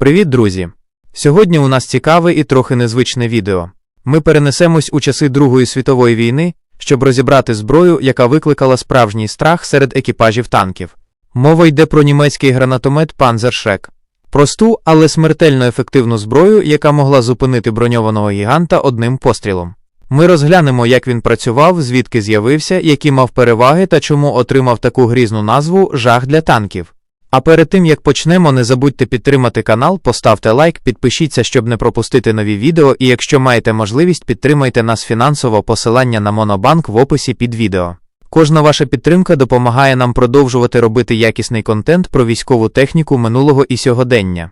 Привіт, друзі! Сьогодні у нас цікаве і трохи незвичне відео. Ми перенесемось у часи Другої світової війни, щоб розібрати зброю, яка викликала справжній страх серед екіпажів танків. Мова йде про німецький гранатомет Panzerschreck. Просту, але смертельно ефективну зброю, яка могла зупинити броньованого гіганта одним пострілом. Ми розглянемо, як він працював, звідки з'явився, які мав переваги та чому отримав таку грізну назву жах для танків. А перед тим як почнемо, не забудьте підтримати канал, поставте лайк, підпишіться, щоб не пропустити нові відео, і якщо маєте можливість, підтримайте нас фінансово посилання на Монобанк в описі під відео. Кожна ваша підтримка допомагає нам продовжувати робити якісний контент про військову техніку минулого і сьогодення.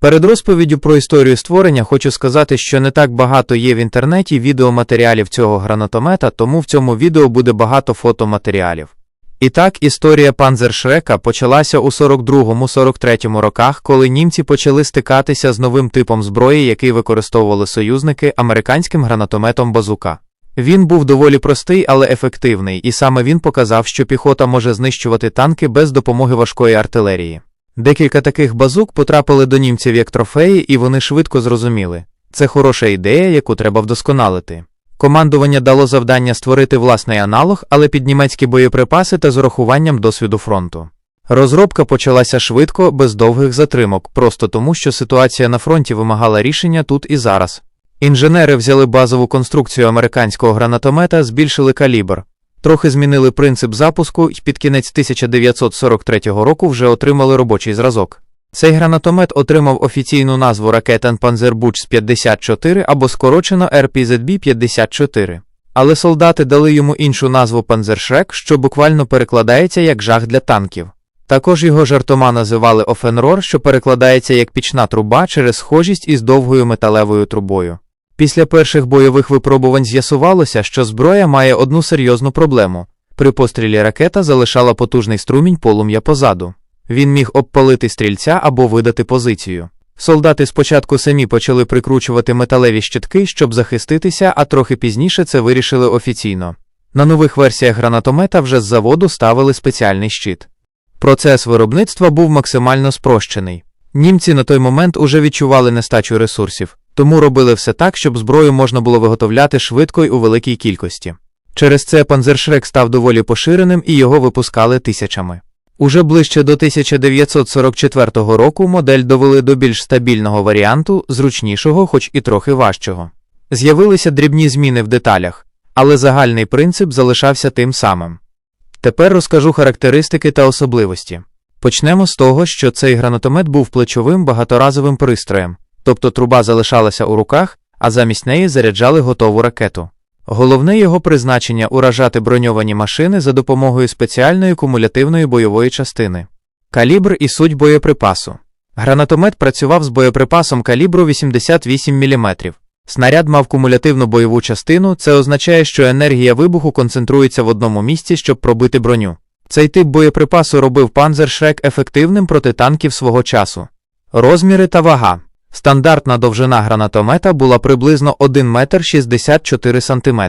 Перед розповіддю про історію створення хочу сказати, що не так багато є в інтернеті відеоматеріалів цього гранатомета, тому в цьому відео буде багато фотоматеріалів. І так, історія Панзершрека почалася у 42-43 роках, коли німці почали стикатися з новим типом зброї, який використовували союзники американським гранатометом Базука. Він був доволі простий, але ефективний, і саме він показав, що піхота може знищувати танки без допомоги важкої артилерії. Декілька таких базук потрапили до німців як трофеї, і вони швидко зрозуміли це хороша ідея, яку треба вдосконалити. Командування дало завдання створити власний аналог, але під німецькі боєприпаси та з урахуванням досвіду фронту. Розробка почалася швидко, без довгих затримок, просто тому, що ситуація на фронті вимагала рішення тут і зараз. Інженери взяли базову конструкцію американського гранатомета, збільшили калібр, трохи змінили принцип запуску і під кінець 1943 року вже отримали робочий зразок. Цей гранатомет отримав офіційну назву Ракетен Panzerbuch 54 або скорочено RPZB 54. Але солдати дали йому іншу назву Panzerschreck, що буквально перекладається як жах для танків. Також його жартома називали Офенрор, що перекладається як пічна труба через схожість із довгою металевою трубою. Після перших бойових випробувань з'ясувалося, що зброя має одну серйозну проблему. При пострілі ракета залишала потужний струмінь полум'я позаду. Він міг обпалити стрільця або видати позицію. Солдати спочатку самі почали прикручувати металеві щитки, щоб захиститися, а трохи пізніше це вирішили офіційно. На нових версіях гранатомета вже з заводу ставили спеціальний щит. Процес виробництва був максимально спрощений. Німці на той момент уже відчували нестачу ресурсів, тому робили все так, щоб зброю можна було виготовляти швидко й у великій кількості. Через це панзершрек став доволі поширеним і його випускали тисячами. Уже ближче до 1944 року модель довели до більш стабільного варіанту, зручнішого, хоч і трохи важчого. З'явилися дрібні зміни в деталях, але загальний принцип залишався тим самим. Тепер розкажу характеристики та особливості. Почнемо з того, що цей гранатомет був плечовим багаторазовим пристроєм, тобто труба залишалася у руках, а замість неї заряджали готову ракету. Головне його призначення уражати броньовані машини за допомогою спеціальної кумулятивної бойової частини. Калібр і суть боєприпасу. Гранатомет працював з боєприпасом калібру 88 мм. Снаряд мав кумулятивну бойову частину, це означає, що енергія вибуху концентрується в одному місці, щоб пробити броню. Цей тип боєприпасу робив Panzerschreck ефективним проти танків свого часу. Розміри та вага. Стандартна довжина гранатомета була приблизно 1 метр 64 см.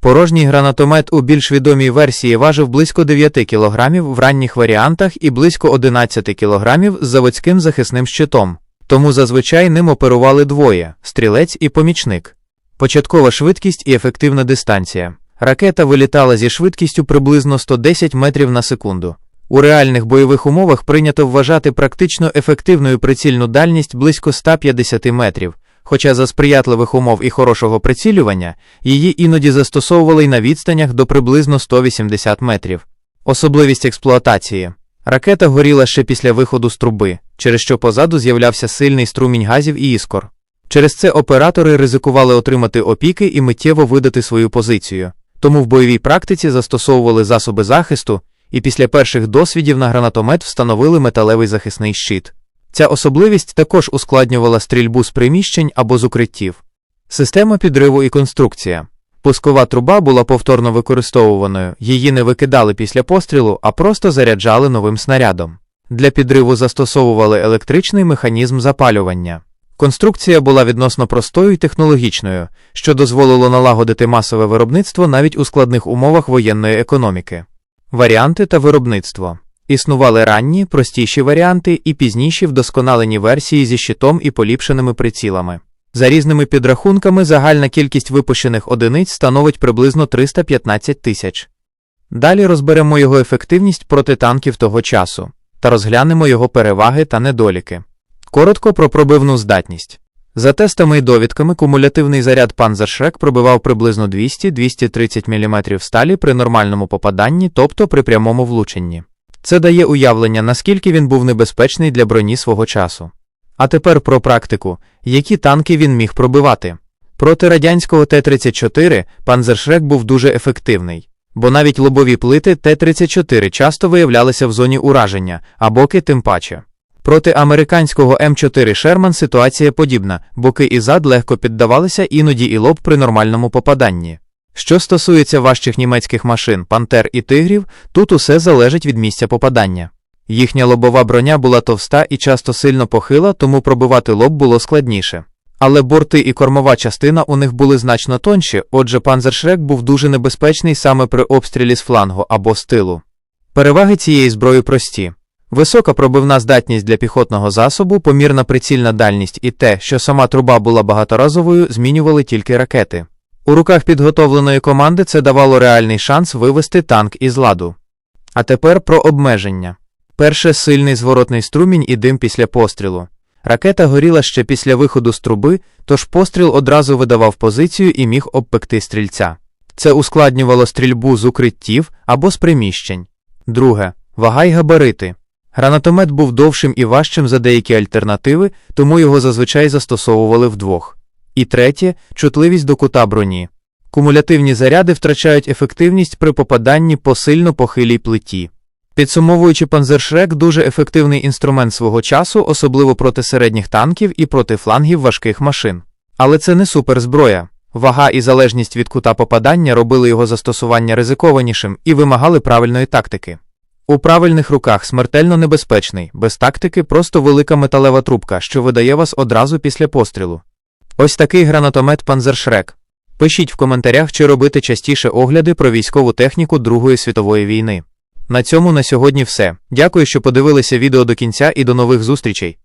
Порожній гранатомет у більш відомій версії важив близько 9 кг в ранніх варіантах і близько 11 кг з заводським захисним щитом, тому зазвичай ним оперували двоє стрілець і помічник. Початкова швидкість і ефективна дистанція. Ракета вилітала зі швидкістю приблизно 110 метрів на секунду. У реальних бойових умовах прийнято вважати практично ефективною прицільну дальність близько 150 метрів, хоча за сприятливих умов і хорошого прицілювання її іноді застосовували й на відстанях до приблизно 180 метрів. Особливість експлуатації. Ракета горіла ще після виходу з труби, через що позаду з'являвся сильний струмінь газів і іскор. Через це оператори ризикували отримати опіки і миттєво видати свою позицію, тому в бойовій практиці застосовували засоби захисту і після перших досвідів на гранатомет встановили металевий захисний щит. Ця особливість також ускладнювала стрільбу з приміщень або з укриттів. Система підриву і конструкція. Пускова труба була повторно використовуваною, її не викидали після пострілу, а просто заряджали новим снарядом. Для підриву застосовували електричний механізм запалювання. Конструкція була відносно простою і технологічною, що дозволило налагодити масове виробництво навіть у складних умовах воєнної економіки. Варіанти та виробництво. Існували ранні, простіші варіанти і пізніші вдосконалені версії зі щитом і поліпшеними прицілами. За різними підрахунками, загальна кількість випущених одиниць становить приблизно 315 тисяч. Далі розберемо його ефективність проти танків того часу та розглянемо його переваги та недоліки. Коротко про пробивну здатність. За тестами і довідками, кумулятивний заряд Panzerschreck пробивав приблизно 200-230 мм сталі при нормальному попаданні, тобто при прямому влученні. Це дає уявлення, наскільки він був небезпечний для броні свого часу. А тепер про практику, які танки він міг пробивати. Проти радянського Т-34 Panzerschreck був дуже ефективний, бо навіть лобові плити Т-34 часто виявлялися в зоні ураження, а боки тим паче. Проти американського М4 Шерман ситуація подібна, боки і зад легко піддавалися іноді і лоб при нормальному попаданні. Що стосується важчих німецьких машин, пантер і тигрів, тут усе залежить від місця попадання. Їхня лобова броня була товста і часто сильно похила, тому пробивати лоб було складніше. Але борти і кормова частина у них були значно тонші, отже, панзершрек був дуже небезпечний саме при обстрілі з флангу або з тилу. Переваги цієї зброї прості. Висока пробивна здатність для піхотного засобу, помірна прицільна дальність і те, що сама труба була багаторазовою, змінювали тільки ракети. У руках підготовленої команди це давало реальний шанс вивести танк із ладу. А тепер про обмеження. Перше сильний зворотний струмінь і дим після пострілу. Ракета горіла ще після виходу з труби, тож постріл одразу видавав позицію і міг обпекти стрільця. Це ускладнювало стрільбу з укриттів або з приміщень. Друге вага й габарити. Гранатомет був довшим і важчим за деякі альтернативи, тому його зазвичай застосовували вдвох. І третє чутливість до кута броні. Кумулятивні заряди втрачають ефективність при попаданні по сильно похилій плиті. Підсумовуючи, панзершрек дуже ефективний інструмент свого часу, особливо проти середніх танків і проти флангів важких машин. Але це не суперзброя. Вага і залежність від кута попадання робили його застосування ризикованішим і вимагали правильної тактики. У правильних руках смертельно небезпечний, без тактики просто велика металева трубка, що видає вас одразу після пострілу. Ось такий гранатомет Панзершрек. Пишіть в коментарях, чи робити частіше огляди про військову техніку Другої світової війни. На цьому на сьогодні все. Дякую, що подивилися відео до кінця і до нових зустрічей.